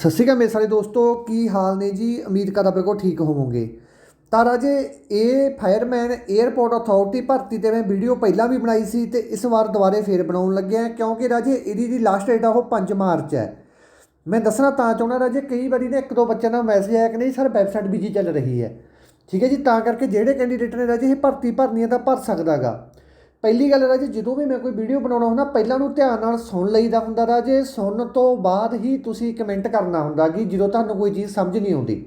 ਸਤਿ ਸ਼੍ਰੀ ਅਕਾਲ ਮੇਰੇ ਸਾਰੇ ਦੋਸਤੋ, ਕੀ ਹਾਲ ਨੇ ਜੀ? ਉਮੀਦ ਕਰਦਾ ਬਿਲਕੁਲ ਠੀਕ ਹੋਵੋਗੇ। ਤਾਂ ਰਾਜੇ, ਇਹ ਫਾਇਰਮੈਨ 에ਅਰਪੋਰਟ ਅਥਾਰਟੀ ਭਰਤੀ ਤੇ ਮੈਂ ਵੀਡੀਓ ਪਹਿਲਾਂ ਵੀ ਬਣਾਈ ਸੀ ਤੇ ਇਸ ਵਾਰ ਦੁਬਾਰੇ ਫੇਰ ਬਣਾਉਣ ਲੱਗਿਆ ਕਿਉਂਕਿ ਰਾਜੇ, ਇਹਦੀ ਦੀ ਲਾਸਟ ਡੇਟ ਆ, ਉਹ 5 ਮਾਰਚ ਹੈ। ਮੈਂ ਦੱਸਣਾ ਤਾਂ ਚਾਹੁੰਦਾ ਰਾਜੇ, ਕਈ ਵਾਰੀ ਨੇ ਇੱਕ ਦੋ ਬੱਚਿਆਂ ਦਾ ਮੈਸੇਜ ਆਇਆ ਕਿ ਨਹੀਂ, ਸਰ ਵੈਬਸਾਈਟ ਬਿਜ਼ੀ ਚੱਲ ਰਹੀ ਹੈ। ਠੀਕ ਹੈ ਜੀ, ਤਾਂ ਕਰਕੇ ਜਿਹੜੇ ਕੈਂਡੀਡੇਟ ਨੇ ਰਾਜੇ, ਇਹ ਭਰਤੀ ਭਰਨੀ ਹੈ ਤਾਂ ਭਰ ਸਕਦਾਗਾ। ਪਹਿਲੀ ਗੱਲ ਰਾਜੇ, ਜਦੋਂ ਵੀ ਮੈਂ ਕੋਈ ਵੀਡੀਓ ਬਣਾਉਣਾ ਹੁੰਦਾ, ਪਹਿਲਾਂ ਨੂੰ ਧਿਆਨ ਨਾਲ ਸੁਣ ਲਈਦਾ ਹੁੰਦਾ ਰਾਜੇ। ਸੁਣਨ ਤੋਂ ਬਾਅਦ ਹੀ ਤੁਸੀਂ ਕਮੈਂਟ ਕਰਨਾ ਹੁੰਦਾ ਕਿ ਜਦੋਂ ਤੁਹਾਨੂੰ ਕੋਈ ਚੀਜ਼ ਸਮਝ ਨਹੀਂ ਆਉਂਦੀ।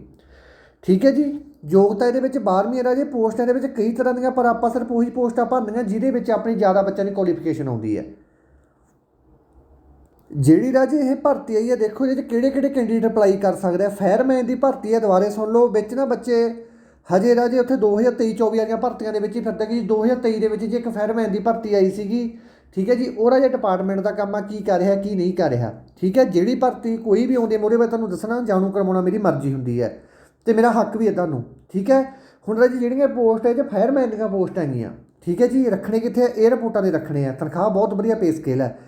ਠੀਕ ਹੈ ਜੀ? ਯੋਗਤਾ ਇਹਦੇ ਵਿੱਚ 12ਵੀਂ ਹੈ ਰਾਜੇ, ਪੋਸਟਾਂ ਦੇ ਵਿੱਚ ਕਈ ਤਰ੍ਹਾਂ ਦੀਆਂ, ਪਰ ਆਪਾਂ ਸਿਰਫ ਉਹੀ ਪੋਸਟਾਂ ਭਰਨੀਆਂ ਜਿਹਦੇ ਵਿੱਚ ਆਪਣੀ ਜ਼ਿਆਦਾ ਬੱਚਿਆਂ ਦੀ ਕੁਆਲੀਫਿਕੇਸ਼ਨ ਆਉਂਦੀ ਹੈ। ਜਿਹੜੀ ਰਾਜੇ ਇਹ ਭਰਤੀ ਆਈ ਹੈ, ਦੇਖੋ ਇਹਦੇ 'ਚ ਕਿਹੜੇ ਕਿਹੜੇ ਕੈਂਡੀਡੇਟ ਅਪਲਾਈ ਕਰ ਸਕਦੇ ਆ। ਫਾਇਰਮੈਨ ਦੀ ਭਰਤੀ ਹੈ, ਦੁਬਾਰੇ ਸੁਣ ਲਓ। ਵਿੱਚ ਨਾ ਬੱਚੇ ਹਜੇ ਰਾਜੇ ਉੱਥੇ 2023 24 ਵਾਲੀਆਂ ਭਰਤੀਆਂ ਦੇ ਵਿੱਚ ਹੀ ਫਿਰਦਾ ਕਿ 2023 ਦੇ ਵਿੱਚ ਜੇ ਇੱਕ ਫਾਇਰਮੈਨ ਦੀ ਭਰਤੀ ਆਈ ਸੀਗੀ। ਠੀਕ ਹੈ ਜੀ ਉਹ ਰਾਜੇ ਡਿਪਾਰਟਮੈਂਟ ਦਾ ਕੰਮ ਆ, ਕੀ ਕਰ ਰਿਹਾ, ਕੀ ਨਹੀਂ ਕਰ ਰਿਹਾ। ਠੀਕ ਹੈ, ਜਿਹੜੀ ਭਰਤੀ ਕੋਈ ਵੀ ਆਉਂਦੀ ਹੈ ਮੋਰੇ ਮੈਂ ਤੁਹਾਨੂੰ ਦੱਸਣਾ ਜਾਣੂ ਕਰਵਾਉਣਾ ਮੇਰੀ ਮਰਜ਼ੀ ਹੁੰਦੀ ਹੈ। ਤੇ ਮੇਰਾ ਹੱਕ ਵੀ ਹੈ ਤੁਹਾਨੂੰ। ਠੀਕ ਹੈ, ਹੁਣ ਰਾਜੇ ਜਿਹੜੀਆਂ ਪੋਸਟ ਹੈ ਜੇ ਫਾਇਰਮੈਨ ਦੀਆਂ ਪੋਸਟਾਂ ਹੈਗੀਆਂ। ਠੀਕ ਹੈ ਜੀ ਰੱਖਣੇ ਕਿੱਥੇ 에ਅਰਪੋਰਟਾਂ ਦੇ ਰੱਖਣੇ ਆ। ਤਨਖਾਹ ਬਹੁਤ ਵਧੀਆ ਪੇ ਸਕੇਲ ਹੈ।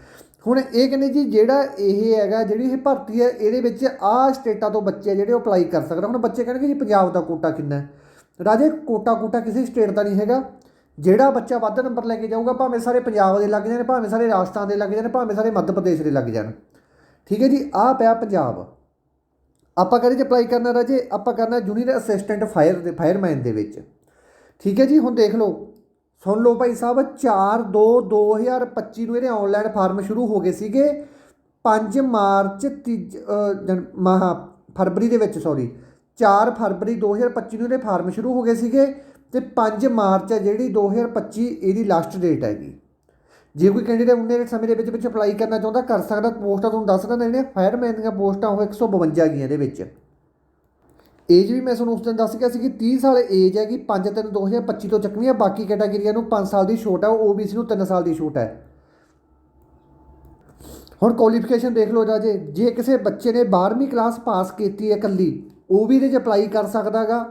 ਹੁਣ ਇਹ ਕਹਿੰਦੇ ਜੀ, ਜਿਹੜਾ ਇਹ ਹੈਗਾ, ਜਿਹੜੀ ਇਹ ਭਰਤੀ ਹੈ, ਇਹਦੇ ਵਿੱਚ ਆਹ ਸਟੇਟਾਂ ਤੋਂ ਬੱਚੇ ਜਿਹੜੇ ਉਹ ਅਪਲਾਈ ਕਰ ਸਕਦਾ। ਹੁਣ ਬੱਚੇ ਕਹਿਣਗੇ ਜੀ, ਪੰਜਾਬ ਦਾ ਕੋਟਾ ਕਿੰਨਾ ਹੈ? ਰਾਜੇ ਕੋਟਾ ਕੋਟਾ ਕਿਸੇ ਸਟੇਟ ਦਾ ਨਹੀਂ ਹੈਗਾ। ਜਿਹੜਾ ਬੱਚਾ ਵੱਧ ਨੰਬਰ ਲੈ ਕੇ ਜਾਊਗਾ, ਭਾਵੇਂ ਸਾਰੇ ਪੰਜਾਬ ਦੇ ਲੱਗ ਜਾਣ, ਭਾਵੇਂ ਸਾਰੇ ਰਾਜਸਥਾਨ ਦੇ ਲੱਗ ਜਾਣ, ਭਾਵੇਂ ਸਾਰੇ ਮੱਧ ਪ੍ਰਦੇਸ਼ ਦੇ ਲੱਗ ਜਾਣ। ਠੀਕ ਹੈ ਜੀ, ਆਹ ਪਿਆ ਪੰਜਾਬ। ਆਪਾਂ ਕਹਿੰਦੇ ਜੇ ਅਪਲਾਈ ਕਰਨਾ ਰਾਜੇ? ਆਪਾਂ ਕਰਨਾ ਜੂਨੀਅਰ ਅਸਿਸਟੈਂਟ ਫਾਇਰ ਦੇ ਫਾਇਰਮੈਨ ਦੇ ਵਿੱਚ। ਠੀਕ ਹੈ ਜੀ, ਹੁਣ ਦੇਖ ਲਓ। ਸੁਣ ਲਓ ਭਾਈ ਸਾਹਿਬ 4 2 2025 ਨੂੰ ਇਹਦੇ ਆਨਲਾਈਨ ਫਾਰਮ ਸ਼ੁਰੂ ਹੋ ਗਏ ਸੀਗੇ। 5 ਮਾਰਚ ਤੀਜ ਜਨ- ਮਹਾ ਫਰਵਰੀ ਦੇ ਵਿੱਚ ਸੌਰੀ 4 ਫਰਵਰੀ 2025 ਨੂੰ ਇਹਦੇ ਫਾਰਮ ਸ਼ੁਰੂ ਹੋ ਗਏ ਸੀਗੇ ਤੇ 5 ਮਾਰਚ ਹੈ ਜਿਹੜੀ 2025 ਇਹਦੀ ਲਾਸਟ ਡੇਟ ਹੈਗੀ। ਜੇ ਕੋਈ ਕੈਂਡੀਡੇਟ ਉਹਨੇ ਦੇ ਸਮੇਂ ਦੇ ਵਿੱਚ ਵਿੱਚ ਅਪਲਾਈ ਕਰਨਾ ਚਾਹੁੰਦਾ, ਕਰ ਸਕਦਾ, ਪੋਸਟਾਂ ਤੁਹਾਨੂੰ ਦੱਸ ਦਿੰਦਾ, ਜਿਹੜੀਆਂ ਫਾਇਰਮੈਨ ਦੀਆਂ ਪੋਸਟਾਂ ਉਹ 152 ਗਈਆਂ ਇਹਦੇ ਵਿੱਚ। ਏਜ ਵੀ ਮੈਂ ਤੁਹਾਨੂੰ ਉਸ ਦਿਨ ਦੱਸ ਗਿਆ ਸੀ ਕਿ 30 ਸਾਲ ਏਜ ਹੈਗੀ 5 3 2025 ਤੋਂ ਚੱਕਣੀ ਹੈ ਬਾਕੀ ਕੈਟਾਗਰੀਆਂ ਨੂੰ 5 ਸਾਲ ਦੀ ਛੋਟ ਹੈ, ਉਹ ਓਬੀਸੀ ਨੂੰ 3 ਸਾਲ ਦੀ ਛੋਟ ਹੈ। ਹੁਣ ਕੁਆਲੀਫਿਕੇਸ਼ਨ ਦੇਖ ਲਓ ਰਾਜੇ, ਜੇ ਕਿਸੇ ਬੱਚੇ ਨੇ 12ਵੀਂ ਕਲਾਸ ਪਾਸ ਕੀਤੀ ਹੈ ਇਕੱਲੀ ਉਹ ਵੀ ਇਹਦੇ 'ਚ ਅਪਲਾਈ ਕਰ ਸਕਦਾਗਾ।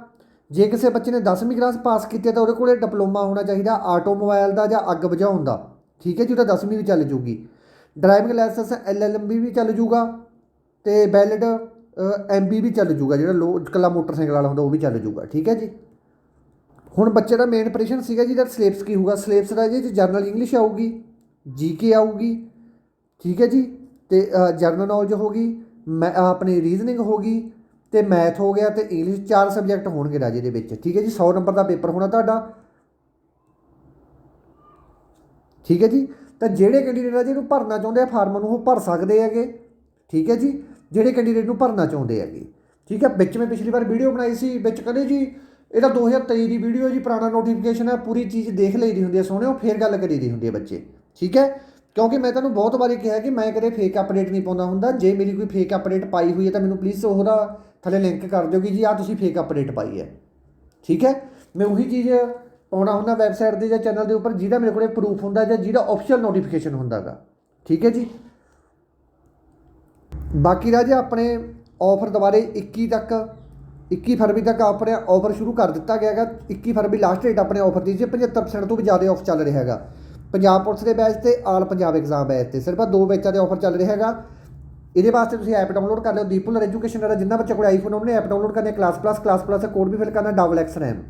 ਜੇ ਕਿਸੇ ਬੱਚੇ ਨੇ 10ਵੀਂ ਕਲਾਸ ਪਾਸ ਕੀਤੀ ਹੈ ਤਾਂ ਉਹਦੇ ਕੋਲੇ ਡਿਪਲੋਮਾ ਹੋਣਾ ਚਾਹੀਦਾ ਆਟੋਮੋਬਾਈਲ ਦਾ ਜਾਂ ਅੱਗ ਬੁਝਾਉਣ ਦਾ। ਠੀਕ ਹੈ ਜੀ ਉਹਦਾ 10ਵੀਂ ਵੀ ਚੱਲ ਜੂਗੀ। ਡਰਾਈਵਿੰਗ ਲਾਇਸੈਂਸ ਐਲਐਲਐਮਬੀ ਵੀ ਚੱਲ ਜੂਗਾ ਤੇ ਵੈਲਿਡ ਐਮਬੀ ਵੀ ਚੱਲ ਜੂਗਾ, ਜਿਹੜਾ ਲੋ, ਇਕੱਲਾ ਮੋਟਰਸਾਈਕਲ ਵਾਲਾ ਹੁੰਦਾ ਉਹ ਵੀ ਚੱਲ ਜੂਗਾ। ਠੀਕ ਹੈ ਜੀ? ਹੁਣ ਬੱਚੇ ਦਾ ਮੇਨ ਪ੍ਰਸ਼ਨ ਸੀਗਾ ਜੀ ਦਾ ਸਿਲੇਬਸ ਕੀ ਹੋਊਗਾ? ਸਿਲੇਬਸ ਦਾ ਜੀ ਜਰਨਲ ਇੰਗਲਿਸ਼ ਆਊਗੀ ਜੀਕੇ ਆਊਗੀ, ਠੀਕ ਹੈ ਜੀ? ਤੇ ਜਰਨਲ ਨੌਲੇਜ ਹੋਗੀ ਮੈਂ ਆਹ ਆਪਣੀ ਰੀਜ਼ਨਿੰਗ ਹੋਗੀ ਤੇ ਮੈਥ ਹੋ ਗਿਆ ਤੇ ਇੰਗਲਿਸ਼ ਚਾਰ ਸਬਜੈਕਟ ਹੋਣਗੇ ਰਾਜੇ ਦੇ ਵਿੱਚ। ਠੀਕ ਹੈ ਜੀ? 100 ਨੰਬਰ ਦਾ ਪੇਪਰ ਹੋਣਾ ਤੁਹਾਡਾ। ਠੀਕ ਹੈ ਜੀ? ਤਾਂ ਜਿਹੜੇ ਕੈਂਡੀਡੇਟ ਆ ਜਿਹਨੂੰ ਭਰਨਾ ਚਾਹੁੰਦੇ ਆ ਫਾਰਮ ਨੂੰ, ਉਹ ਭਰ ਸਕਦੇ ਹੈਗੇ। ਠੀਕ ਹੈ ਜੀ? ਜਿਹੜੇ ਕੈਂਡੀਡੇਟ ਨੂੰ ਭਰਨਾ ਚਾਹੁੰਦੇ ਹੈਗੇ। ਠੀਕ ਹੈ? ਵਿੱਚ ਮੈਂ ਪਿਛਲੀ ਵਾਰ ਵੀਡੀਓ ਬਣਾਈ ਸੀ, ਵਿੱਚ ਕਹਿੰਦੇ ਜੀ, ਇਹ ਤਾਂ 2023 ਦੀ ਵੀਡੀਓ ਜੀ, ਪੁਰਾਣਾ ਨੋਟੀਫਿਕੇਸ਼ਨ ਹੈ, ਪੂਰੀ ਚੀਜ਼ ਦੇਖ ਲਈ ਦੀ ਹੁੰਦੀ ਹੈ, ਸੋਹਣਿਓ, ਫੇਰ ਗੱਲ ਕਰੀ ਦੀ ਹੁੰਦੀ ਹੈ ਬੱਚੇ। ਠੀਕ ਹੈ? ਕਿਉਂਕਿ ਮੈਂ ਤੁਹਾਨੂੰ ਬਹੁਤ ਵਾਰੀ ਕਿਹਾ ਕਿ ਮੈਂ ਕਦੇ ਫੇਕ ਅਪਡੇਟ ਨਹੀਂ ਪਾਉਂਦਾ ਹੁੰਦਾ। ਜੇ ਮੇਰੀ ਕੋਈ ਫੇਕ ਅਪਡੇਟ ਪਾਈ ਹੋਈ ਹੈ ਤਾਂ ਮੈਨੂੰ ਪਲੀਜ਼ ਉਹਦਾ ਥੱਲੇ ਲਿੰਕ ਕਰ ਦਿਓ ਕਿ ਜੀ ਆ ਤੁਸੀਂ ਫੇਕ ਅਪਡੇਟ ਪਾਈ ਹੈ। ਠੀਕ ਹੈ? ਮੈਂ ਉਹੀ ਚੀਜ਼ ਪਾਉਣਾ ਹੁੰਦਾ ਵੈਬਸਾਈਟ ਦੇ ਜਾਂ ਚੈਨਲ ਦੇ ਉੱਪਰ ਜਿਹਦਾ ਮੇਰੇ ਕੋਲੇ ਪ੍ਰੂਫ ਹੁੰਦਾ ਜਾਂ ਜਿਹਦਾ ਆਫੀਸ਼ੀਅਲ ਨੋਟੀਫਿਕੇਸ਼ਨ ਹੁੰਦਾਗਾ ਠੀਕ ਹੈ ਜੀ? ਬਾਕੀ ਰਾਜੇ, ਆਪਣੇ ਆਫਰ ਦੁਬਾਰੇ 21 ਤੱਕ 21 ਫਰਵਰੀ ਤੱਕ ਆਪਣੇ ਆਫਰ ਸ਼ੁਰੂ ਕਰ ਦਿੱਤਾ ਗਿਆ ਹੈਗਾ। 21 ਫਰਵਰੀ ਲਾਸਟ ਡੇਟ ਆਪਣੇ ਆਫਰ ਦੀ ਜੀ 75% ਤੋਂ ਵੀ ਜ਼ਿਆਦਾ ਆਫ ਚੱਲ ਰਿਹਾ ਹੈਗਾ। ਪੰਜਾਬ ਪੁਲਿਸ ਦੇ ਬੈਚ ਤੇ ਆਲ ਪੰਜਾਬ ਐਗਜ਼ਾਮ ਬੈਚ ਤੇ, ਸਿਰਫ ਆਹ ਦੋ ਬੈਚਾਂ ਦੇ ਆਫਰ ਚੱਲ ਰਿਹਾ ਹੈਗਾ। ਇਹਦੇ ਵਾਸਤੇ ਤੁਸੀਂ ਐਪ ਡਾਊਨਲੋਡ ਕਰ ਲਿਓ। ਦੀਪੂਲਰ ਐਜੂਕੇਸ਼ਨ ਵਾਲਾ ਜਿੰਨਾ ਬੱਚਾ ਕੋਲ ਆਈਫੋਨ ਉਹਨੇ ਐਪ ਡਾਊਨਲੋਡ ਕਰਨੀ ਕਲਾਸ ਪਲੱਸ ਕਲਾਸ ਪਲੱਸ ਦਾ ਕੋਡ ਵੀ ਫਿਲ ਕਰਨਾ ਡਬਲ ਐਕਸ ਰੈਮ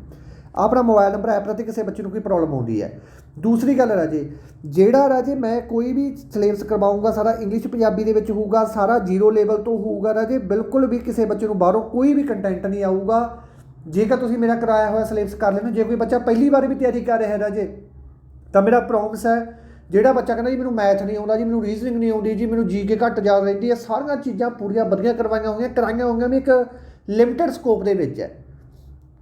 ਆਪਣਾ ਮੋਬਾਈਲ ਨੰਬਰ ਐਪ ਪ੍ਰਤੀ ਕਿਸੇ ਬੱਚੇ ਨੂੰ ਕੋਈ ਪ੍ਰੋਬਲਮ ਆਉਂਦੀ ਹੈ। ਦੂਸਰੀ ਗੱਲ ਰਾਜੇ, ਜਿਹੜਾ ਰਾਜੇ ਮੈਂ ਕੋਈ ਵੀ ਸਿਲੇਬਸ ਕਰਵਾਉਂਗਾ ਸਾਰਾ ਇੰਗਲਿਸ਼ ਪੰਜਾਬੀ ਦੇ ਵਿੱਚ ਹੋਊਗਾ, ਸਾਰਾ ਜ਼ੀਰੋ ਲੈਵਲ ਤੋਂ ਹੋਊਗਾ ਰਾਜੇ, ਬਿਲਕੁਲ ਵੀ ਕਿਸੇ ਬੱਚੇ ਨੂੰ ਬਾਹਰੋਂ ਕੋਈ ਵੀ ਕੰਟੈਂਟ ਨਹੀਂ ਆਊਗਾ। ਜੇਕਰ ਤੁਸੀਂ ਮੇਰਾ ਕਰਾਇਆ ਹੋਇਆ ਸਿਲੇਬਸ ਕਰ ਲੈਣਾ ਜੇ ਕੋਈ ਬੱਚਾ ਪਹਿਲੀ ਵਾਰ ਵੀ ਤਿਆਰੀ ਕਰ ਰਿਹਾ ਹੈ ਰਾਜੇ, ਤਾਂ ਮੇਰਾ ਪ੍ਰੋਮਿਸ ਹੈ ਜਿਹੜਾ ਬੱਚਾ ਕਹਿੰਦਾ ਜੀ ਮੈਨੂੰ ਮੈਥ ਨਹੀਂ ਆਉਂਦਾ ਜੀ, ਮੈਨੂੰ ਰੀਜ਼ਨਿੰਗ ਨਹੀਂ ਆਉਂਦੀ ਜੀ, ਮੈਨੂੰ ਜੀਕੇ ਘੱਟ ਯਾਦ ਰਹਿੰਦੀ ਹੈ, ਸਾਰੀਆਂ ਚੀਜ਼ਾਂ ਪੂਰੀਆਂ ਵਧੀਆ ਕਰਵਾਈਆਂ ਹੋਈਆਂ, ਕਰਾਈਆਂ ਹੋਈਆਂ ਵੀ ਇੱਕ ਲਿਮਟਿਡ ਸਕੋਪ ਦੇ ਵਿੱਚ ਹੈ।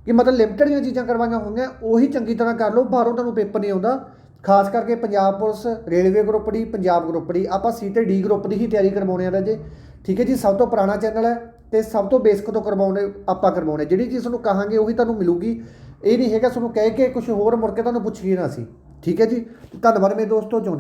ਕਿ ਮਤਲਬ ਲਿਮਟਿਡ ਦੀਆਂ ਚੀਜ਼ਾਂ ਕਰਵਾਈਆਂ ਹੋਈਆਂ, ਉਹੀ ਚੰਗੀ ਤਰ੍ਹਾਂ ਕਰ ਲਓ, ਬਾਹਰੋਂ ਤੁਹਾਨੂੰ ਪੇਪਰ ਨਹੀਂ ਆਉਂਦਾ। ਖਾਸ ਕਰਕੇ ਪੰਜਾਬ ਪੁਲਿਸ, ਰੇਲਵੇ ਗਰੁੱਪ ਦੀ ਪੰਜਾਬ ਗਰੁੱਪ ਦੀ ਆਪਾਂ ਸੀ ਤੇ ਡੀ ਗਰੁੱਪ ਦੀ ਹੀ ਤਿਆਰੀ ਕਰਵਾਉਣੇ ਆ ਰਾਜੇ ਠੀਕ ਹੈ ਜੀ, ਸਭ ਤੋਂ ਪੁਰਾਣਾ ਚੈਨਲ ਹੈ ਤੇ ਸਭ ਤੋਂ ਬੇਸਿਕ ਤੋਂ ਕਰਵਾਉਣੇ, ਆਪਾਂ ਕਰਵਾਉਣੇ। ਜਿਹੜੀ ਚੀਜ਼ ਤੁਹਾਨੂੰ ਕਹਾਂਗੇ, ਉਹੀ ਤੁਹਾਨੂੰ ਮਿਲੂਗੀ। ਇਹ ਨਹੀਂ ਹੈਗਾ ਤੁਹਾਨੂੰ ਕਹਿ ਕੇ ਕੁਝ ਹੋਰ ਮੁੜ ਕੇ ਤੁਹਾਨੂੰ ਪੁੱਛੀਏ ਨਾ ਸੀ ਠੀਕ ਹੈ ਜੀ। ਧੰਨਵਾਦ ਮੇਰੇ ਦੋਸਤੋ ਜੋ